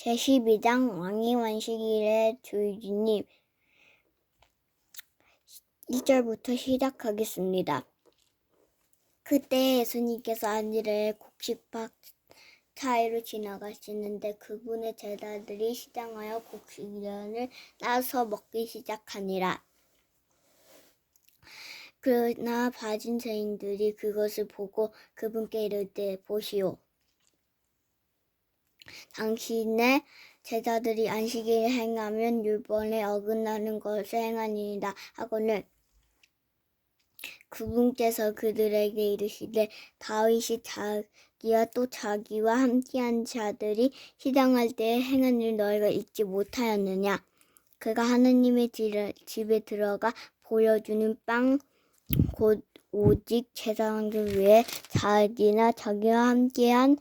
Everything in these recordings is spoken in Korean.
제12장 왕이 완식일의 주인님 1절부터 시작하겠습니다. 그때 예수님께서 안일의 곡식 밭 사이로 지나가시는데 그분의 제자들이 시장하여 곡식련을 따서 먹기 시작하니라. 그러나 바진새인들이 그것을 보고 그분께 이르되 보시오. 당신의 제자들이 안식일을 행하면 율법에 어긋나는 것을 행하니이다 하거늘. 그분께서 그들에게 이르시되 다윗이 자기와 또 자기와 함께한 자들이 시장할 때에 행한 일 너희가 잊지 못하였느냐? 그가 하느님의 집에 들어가 보여주는 빵 곧 오직 제사장들 외에 자기나 자기와 함께한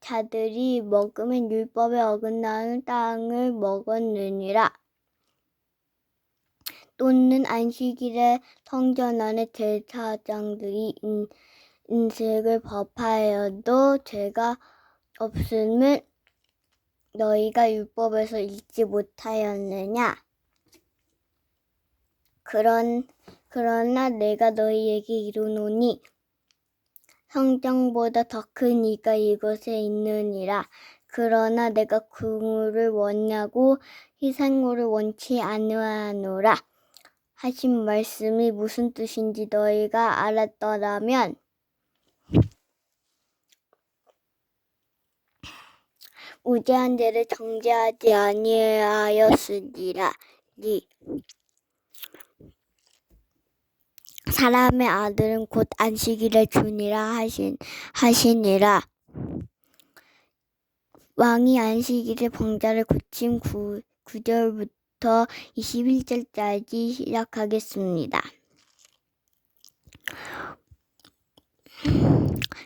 자들이 먹으면 율법에 어긋나는 땅을 먹었느니라. 또는 안식일에 성전 안에 제사장들이 인, 인색을 법하여도 죄가 없음을 너희가 율법에서 잊지 못하였느냐? 그런 그러나 내가 너희에게 이르노니 성경보다 더 큰 이가 이곳에 있느니라. 그러나 내가 궁을 원하고 희생물을 원치 아니하노라. 하신 말씀이 무슨 뜻인지 너희가 알았더라면 우대한 죄를 정죄하지 아니하였으리라. 니 사람의 아들은 곧 안식일의 주니라 하신 하시니라. 왕이 안식일의 방자를 고침 9, 9절부터 21절까지 시작하겠습니다.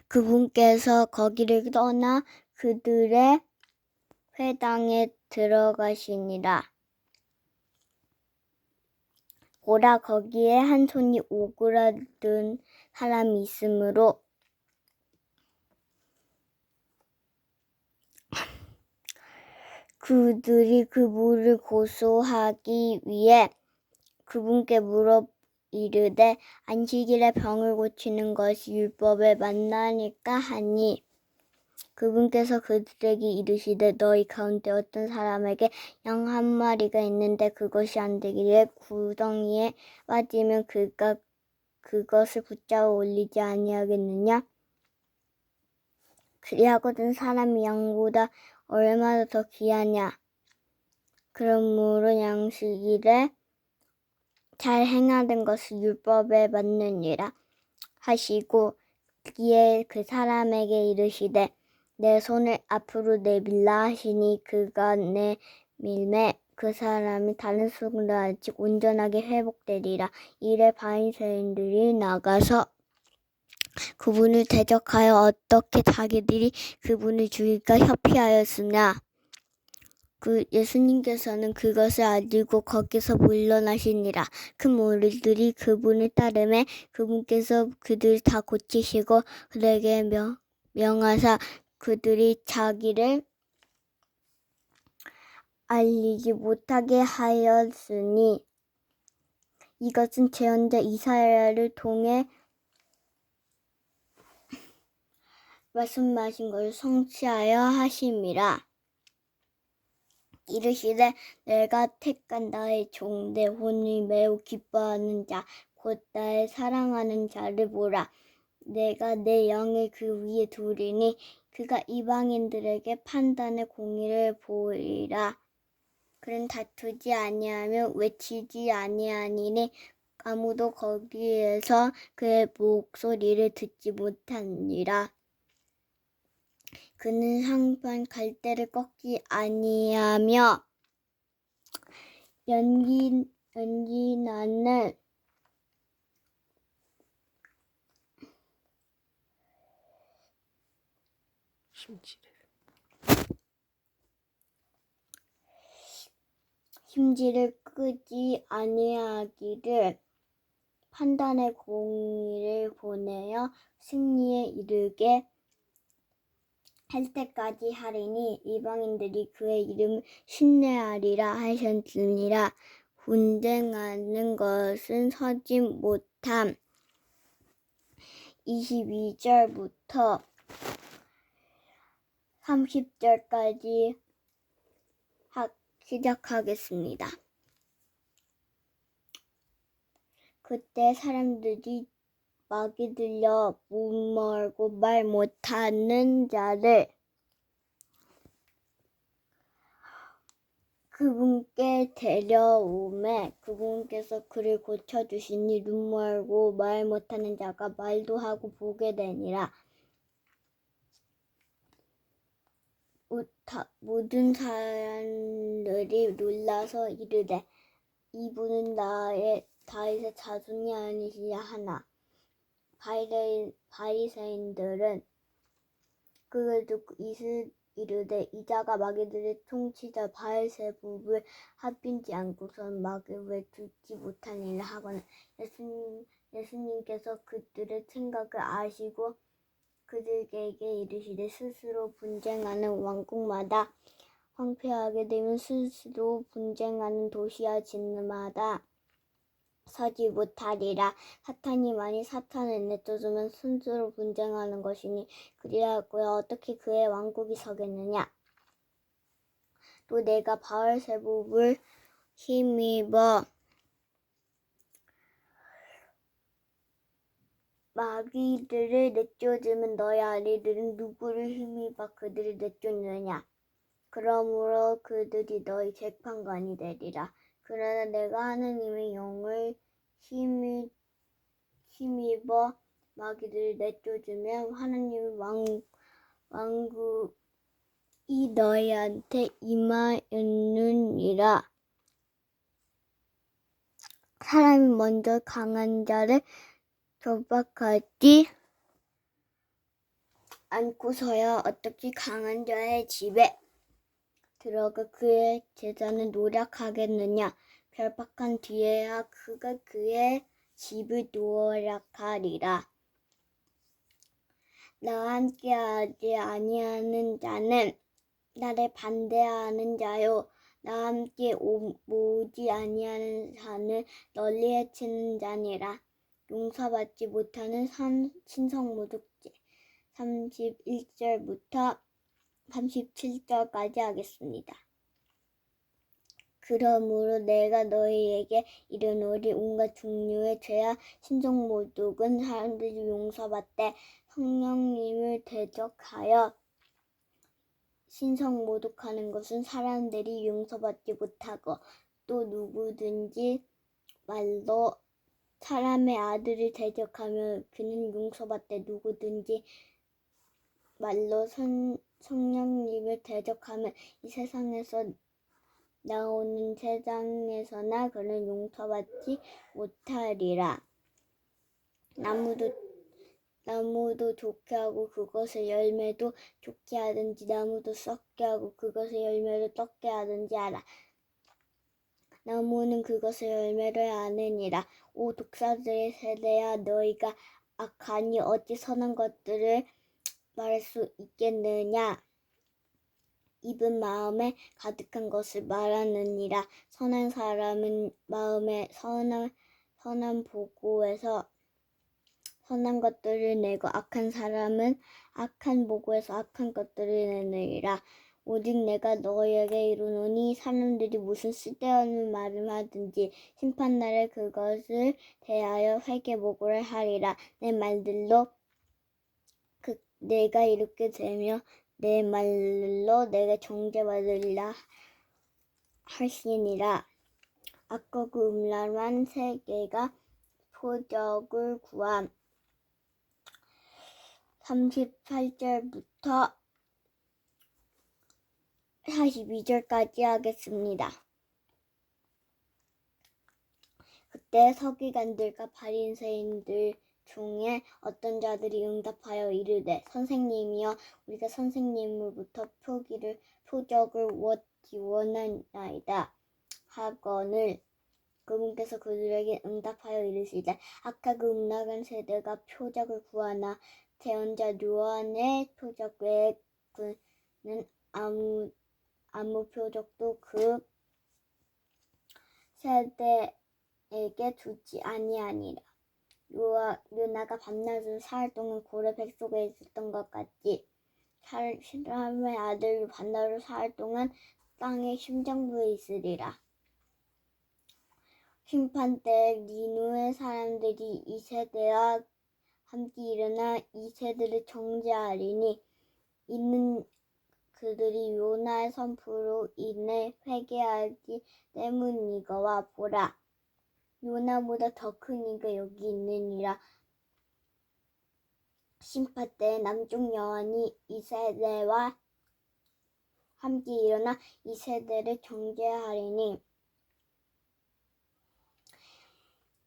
그분께서 거기를 떠나 그들의 회당에 들어가시니라. 보라. 거기에 한 손이 오그라든 사람이 있으므로 그들이 그분을 고소하기 위해 그분께 물어 이르되 안식일에 병을 고치는 것이 율법에 맞나니까 하니 그분께서 그들에게 이르시되 너희 가운데 어떤 사람에게 양 한 마리가 있는데 그것이 안 되기를 구덩이에 빠지면 그가 그것을 붙잡아 올리지 아니하겠느냐? 그리하거든 사람이 양보다 얼마나 더 귀하냐? 그러므로 양식일에 잘 행하는 것이 율법에 맞느니라 하시고 이에 그 사람에게 이르시되 내 손을 앞으로 내밀라 하시니 그가 내 밀매 그 사람이 다른 손으로 아직 온전하게 회복되리라. 이래 바리새인들이 나가서 그분을 대적하여 어떻게 자기들이 그분을 죽일까 협의하였으나 그 예수님께서는 그것을 알고 거기서 물러나시니라. 그 무리들이 그분을 따르매 그분께서 그들 다 고치시고 그들에게 명, 명하사 그들이 자기를 알리지 못하게 하였으니 이것은 제언자 이사야를 통해 말씀하신 것을 성취하여 하심이라. 이르시되 내가 택한 나의 종 내 혼이 매우 기뻐하는 자 곧 나의 사랑하는 자를 보라. 내가 내 영을 그 위에 두리니 그가 이방인들에게 판단의 공의를 보이라. 그는 다투지 아니하며 외치지 아니하니니 아무도 거기에서 그의 목소리를 듣지 못하니라. 그는 항상 갈대를 꺾지 아니하며 연기 연기 나는 심지를 심지를 끄지 아니하기를 판단의 공의를 보내어 승리에 이르게 할 때까지 하리니 이방인들이 그의 이름을 신뢰하리라 하셨느니라. 분쟁하는 것은 서지 못함. 22절부터 30절까지 시작하겠습니다. 그때 사람들이 막이 들려 못 말고 말 못하는 자를 그분께 데려오매 그분께서 그를 고쳐주시니 눈 멀고 말 못하는 자가 말도 하고 보게 되니라. 우- 다- 모든 사람들이 놀라서 이르되 이분은 나의 다윗의 자손이 아니시냐 하나. 바리새인, 바리새인들은 그를 듣고 이스 이르되 이자가 마귀들의 통치자 바알세불을 합인지 않고선 마귀를 왜 죽지 못하니라 하거나 예수님, 예수님께서 그들의 생각을 아시고 그들에게 이르시되 스스로 분쟁하는 왕국마다 황폐하게 되면 스스로 분쟁하는 도시와 진마다 서지 못하리라. 사탄이 많이 사탄을 내쫓으면 스스로 분쟁하는 것이니 그리하고야 어떻게 그의 왕국이 서겠느냐. 또 내가 바알세불을 힘입어 마귀들을 내쫓으면 너희 아리들은 누구를 힘입어 그들을 내쫓느냐. 그러므로 그들이 너희 재판관이 되리라. 그러나 내가 하느님의 영을 힘이, 힘입어 마귀들을 내쫓으면 하나님의 왕, 왕국이 너희한테 임하였느니라. 사람이 먼저 강한 자를 협박하지 않고서야 어떻게 강한 자의 집에 들어가 그의 재산을 노력하겠느냐. 결박한 뒤에야 그가 그의 집을 노력하리라. 나와 함께하지 아니하는 자는 나를 반대하는 자요. 나와 함께 오- 모으지 아니하는 자는 널리 해치는 자니라. 용서받지 못하는 산- 신성모독죄 31절부터 37절까지 하겠습니다. 그러므로 내가 너희에게 이르노니 온갖 종류의 죄와 신성 모독은 사람들이 용서받되 성령님을 대적하여 신성 모독하는 것은 사람들이 용서받지 못하고 또 누구든지 말로 사람의 아들을 대적하며 그는 용서받되 누구든지 말로 선, 성령님을 대적하면 이 세상에서 나오는 세상에서나 그는 용서받지 못하리라. 나무도 나무도 좋게 하고 그것의 열매도 좋게 하든지 나무도 썩게 하고 그것의 열매도 썩게 하든지 하라. 나무는 그것의 열매를 아느니라. 오 독사들의 세대야 너희가 악하니 어찌 선한 것들을 말할 수 있겠느냐? 입은 마음에 가득한 것을 말하느니라. 선한 사람은 마음에 선한 선한 보고에서 선한 것들을 내고 악한 사람은 악한 보고에서 악한 것들을 내느니라. 오직 내가 너희에게 이르노니 사람들이 무슨 쓸데없는 말을 하든지 심판날에 그것을 대하여 회개보고를 하리라. 내 말들로 그 내가 이렇게 되며 내 말로 내가 정죄받으리라 하시니라. 아까 그 음란한 세계가 표적을 구함 38절부터 42절까지 하겠습니다. 그때 서기관들과 바리새인들 중에 어떤 자들이 응답하여 이르되 선생님이여 우리가 선생님으로부터 표기를 표적을 원하나이다 하거늘 그분께서 그들에게 응답하여 이르시되 아까 그 음란한 세대가 표적을 구하나 태언자 요한의 표적 외에 그는 아무 아무 표적도 그 세대에게 두지 아니하니라. 요아, 요나가 밤낮으로 사흘 동안 고래 뱃속에 있었던 것. 사- 사람의 아들도 밤낮으로 사흘 동안 땅의 심장부에 있으리라. 심판 때 니누의 사람들이 이 세대와 함께 일어나 이 세대를 정죄하리니 이는 그들이 요나의 선포로 인해 회개하기 때문이거와 보라. 요나보다 더 큰 이가 여기 있느니라. 심판 때 남쪽 여왕이 이 세대와 함께 일어나 이 세대를 정죄하리니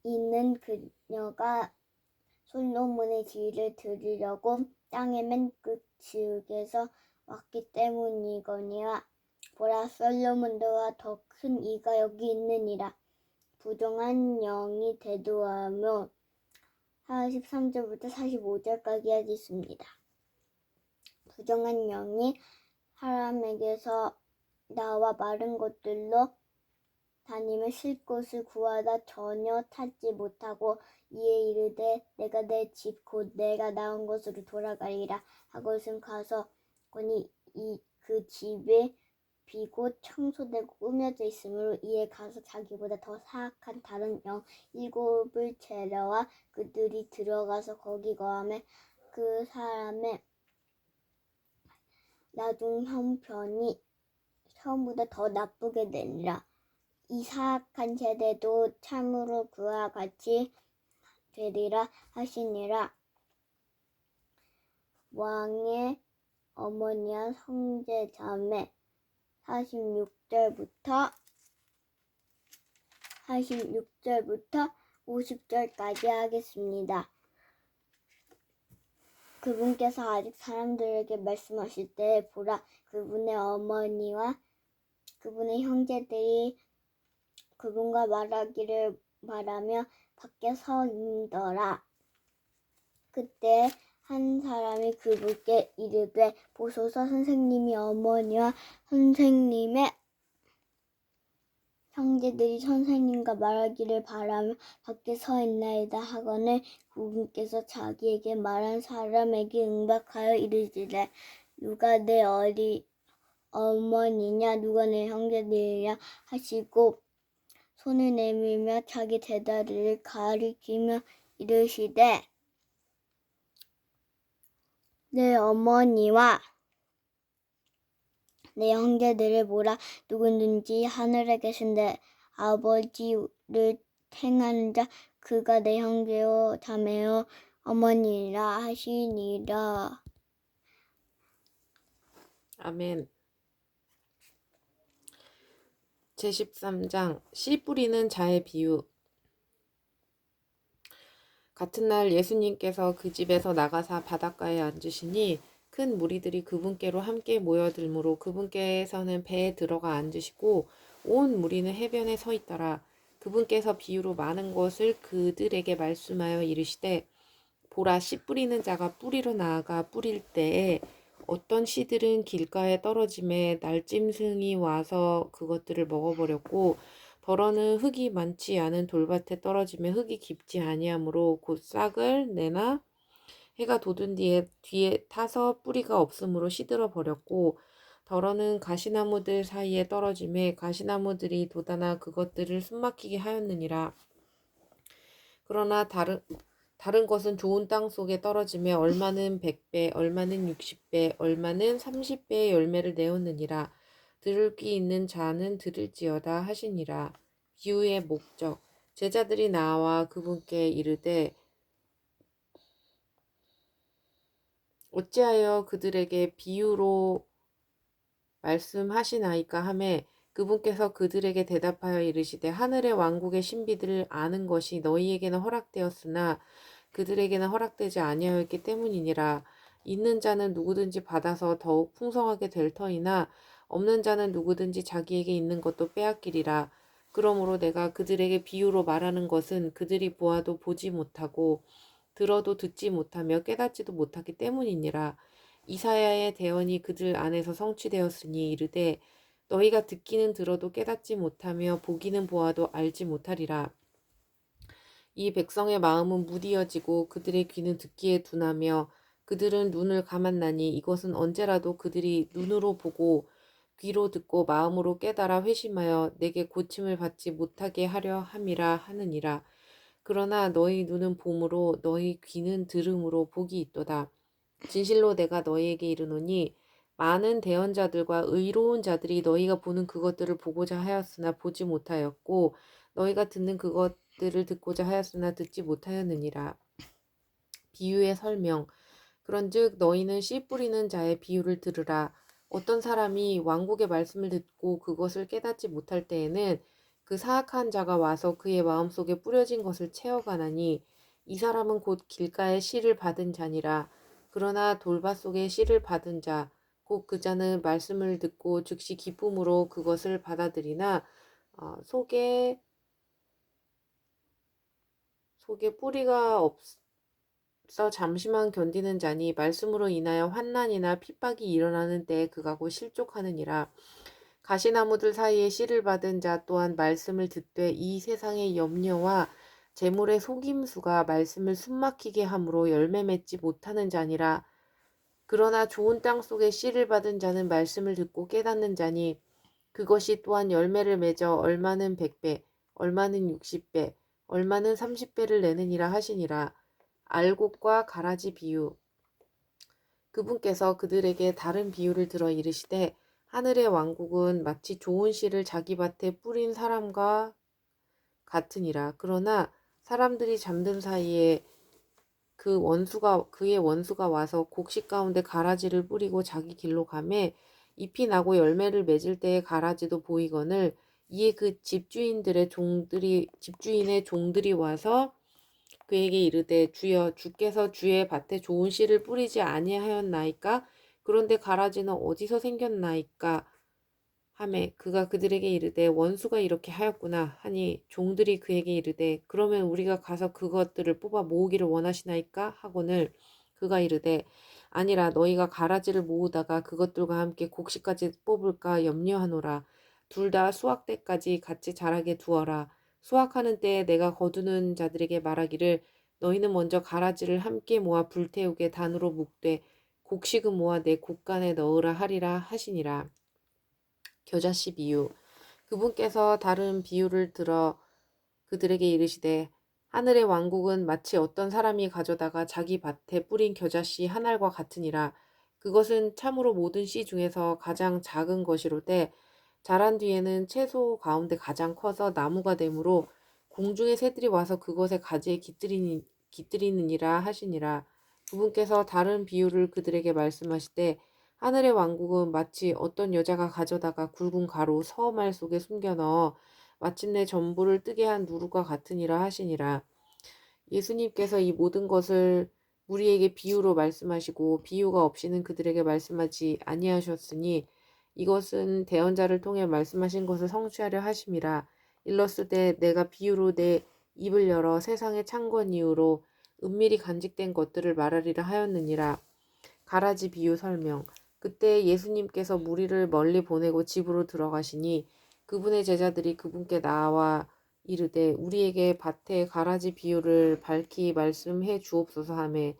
이는 그녀가 솔로몬의 지위를 들으려고 땅의 맨 끝 지역에서 왔기 때문이거니와 보라 솔로몬보다 더큰 이가 여기 있느니라 부정한 영이 대도하며 43절부터 45절까지 하겠습니다. 부정한 영이 사람에게서 나와 마른 것들로 다니며 쉴 곳을 구하다 전혀 찾지 못하고 이에 이르되 내가 내 집 곧 내가 나온 곳으로 돌아가리라 하고선 가서 보니 이그 집에 비고 청소되고 꾸며져 있으므로 이에 가서 자기보다 더 사악한 다른 영 일곱을 데려와 그들이 들어가서 거기 거하며 그 사람의 나중 형편이 처음보다 더 나쁘게 되니라. 이 사악한 세대도 참으로 그와 같이 되리라 하시니라. 왕의 어머니와 성제자매 46절부터 46절부터 50절까지 하겠습니다. 그분께서 아직 사람들에게 말씀하실 때 보라 그분의 어머니와 그분의 형제들이 그분과 말하기를 말하며 밖에 서 있더라. 그때 한 사람이 그분께 이르되 보소서 선생님이 어머니와 선생님의 형제들이 선생님과 말하기를 바라며 밖에 서 있나이다 하거늘 그분께서 자기에게 말한 사람에게 응박하여 이르시되 누가 내 어리 어머니냐 누가 내 형제들이냐 하시고 손을 내밀며 자기 대다리를 가리키며 이르시되 내 어머니와 내 형제들을 보라 누구든지 하늘에 계신 내 아버지를 행하는 자 그가 내 형제요 자매요 어머니라 하시니라 아멘. 제13장 씨 뿌리는 자의 비유 같은 날 예수님께서 그 집에서 나가사 바닷가에 앉으시니 큰 무리들이 그분께로 함께 모여들므로 그분께서는 배에 들어가 앉으시고 온 무리는 해변에 서 있더라. 그분께서 비유로 많은 것을 그들에게 말씀하여 이르시되 보라 씨 뿌리는 자가 뿌리로 나아가 뿌릴 때에 어떤 씨들은 길가에 떨어짐에 날짐승이 와서 그것들을 먹어버렸고 더러는 흙이 많지 않은 돌밭에 떨어짐에 흙이 깊지 아니하므로 곧 싹을 내나 해가 돋은 뒤에 뒤에 타서 뿌리가 없으므로 시들어 버렸고 더러는 가시나무들 사이에 떨어짐에 가시나무들이 돋아나 그것들을 숨막히게 하였느니라 그러나 다른 다른 것은 좋은 땅 속에 떨어짐에 얼마는 100배, 얼마는 60배, 얼마는 30배의 열매를 내었느니라. 들을 귀 있는 자는 들을지어다 하시니라. 비유의 목적. 제자들이 나와 그분께 이르되 어찌하여 그들에게 비유로 말씀하시나이까 하매 그분께서 그들에게 대답하여 이르시되 하늘의 왕국의 신비들을 아는 것이 너희에게는 허락되었으나 그들에게는 허락되지 아니하였기 때문이니라 있는 자는 누구든지 받아서 더욱 풍성하게 될 터이나 없는 자는 누구든지 자기에게 있는 것도 빼앗기리라 그러므로 내가 그들에게 비유로 말하는 것은 그들이 보아도 보지 못하고 들어도 듣지 못하며 깨닫지도 못하기 때문이니라 이사야의 대언이 그들 안에서 성취되었으니 이르되 너희가 듣기는 들어도 깨닫지 못하며 보기는 보아도 알지 못하리라. 이 백성의 마음은 무디어지고 그들의 귀는 듣기에 둔하며 그들은 눈을 감았나니 이것은 언제라도 그들이 눈으로 보고 귀로 듣고 마음으로 깨달아 회심하여 내게 고침을 받지 못하게 하려 함이라 하느니라. 그러나 너희 눈은 봄으로 너희 귀는 들음으로 복이 있도다. 진실로 내가 너희에게 이르노니 많은 대언자들과 의로운 자들이 너희가 보는 그것들을 보고자 하였으나 보지 못하였고 너희가 듣는 그것들을 듣고자 하였으나 듣지 못하였느니라. 비유의 설명 그런즉 너희는 씨 뿌리는 자의 비유를 들으라. 어떤 사람이 왕국의 말씀을 듣고 그것을 깨닫지 못할 때에는 그 사악한 자가 와서 그의 마음속에 뿌려진 것을 채워가나니 이 사람은 곧 길가에 씨를 받은 자니라. 그러나 돌밭 속에 씨를 받은 자, 곧 그 자는 말씀을 듣고 즉시 기쁨으로 그것을 받아들이나 어, 속에 속에 뿌리가 없 어 잠시만 견디는 자니 말씀으로 인하여 환난이나 핍박이 일어나는 때에 그가 곧 실족하느니라. 가시나무들 사이에 씨를 받은 자 또한 말씀을 듣되 이 세상의 염려와 재물의 속임수가 말씀을 숨막히게 함으로 열매 맺지 못하는 자니라. 그러나 좋은 땅 속에 씨를 받은 자는 말씀을 듣고 깨닫는 자니 그것이 또한 열매를 맺어 얼마는 백배, 얼마는 육십 배, 얼마는 삼십 배를 내느니라 하시니라. 알곡과 가라지 비유. 그분께서 그들에게 다른 비유를 들어 이르시되 하늘의 왕국은 마치 좋은 씨를 자기 밭에 뿌린 사람과 같으니라. 그러나 사람들이 잠든 사이에 그 원수가 그의 원수가 와서 곡식 가운데 가라지를 뿌리고 자기 길로 가매 잎이 나고 열매를 맺을 때에 가라지도 보이거늘 이에 그 집주인들의 종들이 집주인의 종들이 와서 그에게 이르되 주여 주께서 주의 밭에 좋은 씨를 뿌리지 아니하였나이까? 그런데 가라지는 어디서 생겼나이까? 하매 그가 그들에게 이르되 원수가 이렇게 하였구나. 하니 종들이 그에게 이르되 그러면 우리가 가서 그것들을 뽑아 모으기를 원하시나이까? 하거늘 그가 이르되 아니라 너희가 가라지를 모으다가 그것들과 함께 곡식까지 뽑을까 염려하노라. 둘 다 수확 때까지 같이 자라게 두어라 수확하는 때에 내가 거두는 자들에게 말하기를 너희는 먼저 가라지를 함께 모아 불태우게 단으로 묶되 곡식은 모아 내 곡간에 넣으라 하리라 하시니라. 겨자씨 비유. 그분께서 다른 비유를 들어 그들에게 이르시되 하늘의 왕국은 마치 어떤 사람이 가져다가 자기 밭에 뿌린 겨자씨 한 알과 같으니라. 그것은 참으로 모든 씨 중에서 가장 작은 것이로되 자란 뒤에는 채소 가운데 가장 커서 나무가 되므로 공중의 새들이 와서 그것의 가지에 깃들이니, 깃들이느니라 하시니라. 그분께서 다른 비유를 그들에게 말씀하시되 하늘의 왕국은 마치 어떤 여자가 가져다가 굵은 가루 서말 속에 숨겨 넣어 마침내 전부를 뜨게 한 누루가 같으니라 하시니라. 예수님께서 이 모든 것을 우리에게 비유로 말씀하시고 비유가 없이는 그들에게 말씀하지 아니하셨으니 이것은 대언자를 통해 말씀하신 것을 성취하려 하심이라. 일렀으되 내가 비유로 내 입을 열어 세상의 창건 이후로 은밀히 간직된 것들을 말하리라 하였느니라. 가라지 비유 설명. 그때 예수님께서 무리를 멀리 보내고 집으로 들어가시니 그분의 제자들이 그분께 나와 이르되 우리에게 밭의 가라지 비유를 밝히 말씀해 주옵소서 하매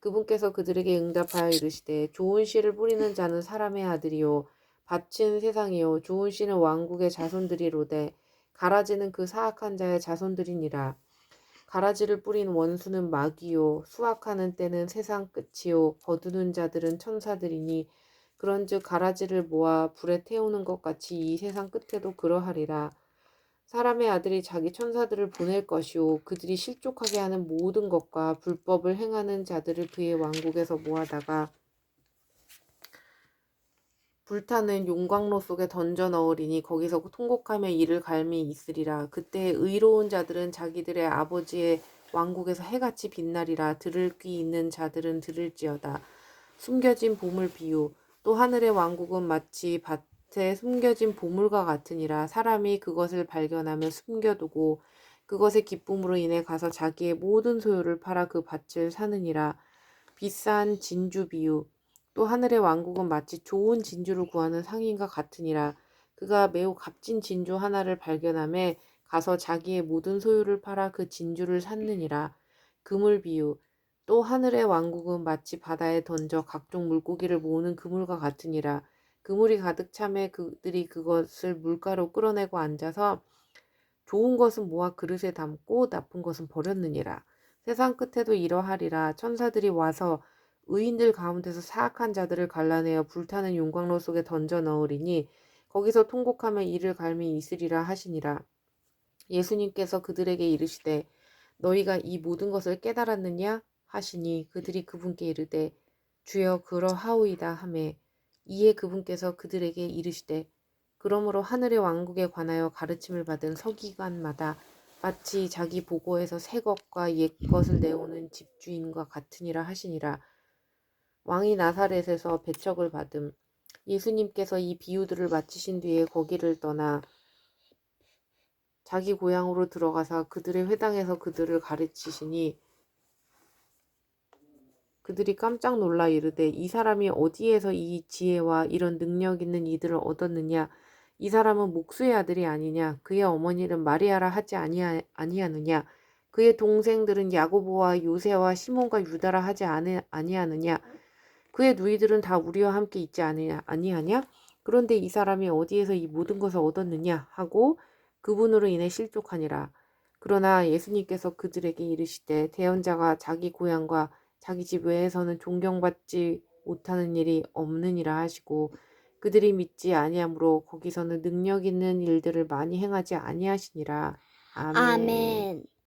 그분께서 그들에게 응답하여 이르시되 좋은 씨를 뿌리는 자는 사람의 아들이요 밭은 세상이요. 좋은 씨는 왕국의 자손들이로되 가라지는 그 사악한 자의 자손들이니라. 가라지를 뿌린 원수는 마귀요. 수확하는 때는 세상 끝이요. 거두는 자들은 천사들이니 그런즉 가라지를 모아 불에 태우는 것 같이 이 세상 끝에도 그러하리라. 사람의 아들이 자기 천사들을 보낼 것이요. 그들이 실족하게 하는 모든 것과 불법을 행하는 자들을 그의 왕국에서 모아다가 불타는 용광로 속에 던져 넣으리니 거기서 통곡하며 이를 갈미 있으리라. 그때 의로운 자들은 자기들의 아버지의 왕국에서 해같이 빛나리라. 들을 귀 있는 자들은 들을지어다. 숨겨진 보물 비유. 또 하늘의 왕국은 마치 밭에 숨겨진 보물과 같으니라. 사람이 그것을 발견하며 숨겨두고 그것의 기쁨으로 인해 가서 자기의 모든 소유를 팔아 그 밭을 사느니라. 비싼 진주 비유. 또 하늘의 왕국은 마치 좋은 진주를 구하는 상인과 같으니라. 그가 매우 값진 진주 하나를 발견함에 가서 자기의 모든 소유를 팔아 그 진주를 샀느니라. 그물 비유. 또 하늘의 왕국은 마치 바다에 던져 각종 물고기를 모으는 그물과 같으니라. 그물이 가득 차매 그들이 그것을 물가로 끌어내고 앉아서 좋은 것은 모아 그릇에 담고 나쁜 것은 버렸느니라. 세상 끝에도 이러하리라. 천사들이 와서 의인들 가운데서 사악한 자들을 갈라내어 불타는 용광로 속에 던져 넣으리니 거기서 통곡하며 이를 갈미 있으리라 하시니라. 예수님께서 그들에게 이르시되 너희가 이 모든 것을 깨달았느냐 하시니 그들이 그분께 이르되 주여 그러하오이다 하매 이에 그분께서 그들에게 이르시되 그러므로 하늘의 왕국에 관하여 가르침을 받은 서기관마다 마치 자기 보고에서 새 것과 옛 것을 내오는 집주인과 같으니라 하시니라. 왕이 나사렛에서 배척을 받음. 예수님께서 이 비유들을 마치신 뒤에 거기를 떠나 자기 고향으로 들어가서 그들의 회당에서 그들을 가르치시니 그들이 깜짝 놀라 이르되 이 사람이 어디에서 이 지혜와 이런 능력 있는 이들을 얻었느냐? 이 사람은 목수의 아들이 아니냐? 그의 어머니는 마리아라 하지 아니하, 아니하느냐? 그의 동생들은 야고보와 요새와 시몬과 유다라 하지 아니, 아니하느냐 그의 누이들은 다 우리와 함께 있지 아니하, 아니하냐 그런데 이 사람이 어디에서 이 모든 것을 얻었느냐 하고 그분으로 인해 실족하니라 그러나 예수님께서 그들에게 이르시되 대언자가 자기 고향과 자기 집 외에서는 존경받지 못하는 일이 없느니라 하시고 그들이 믿지 아니하므로 거기서는 능력 있는 일들을 많이 행하지 아니하시니라. 아멘. 아멘.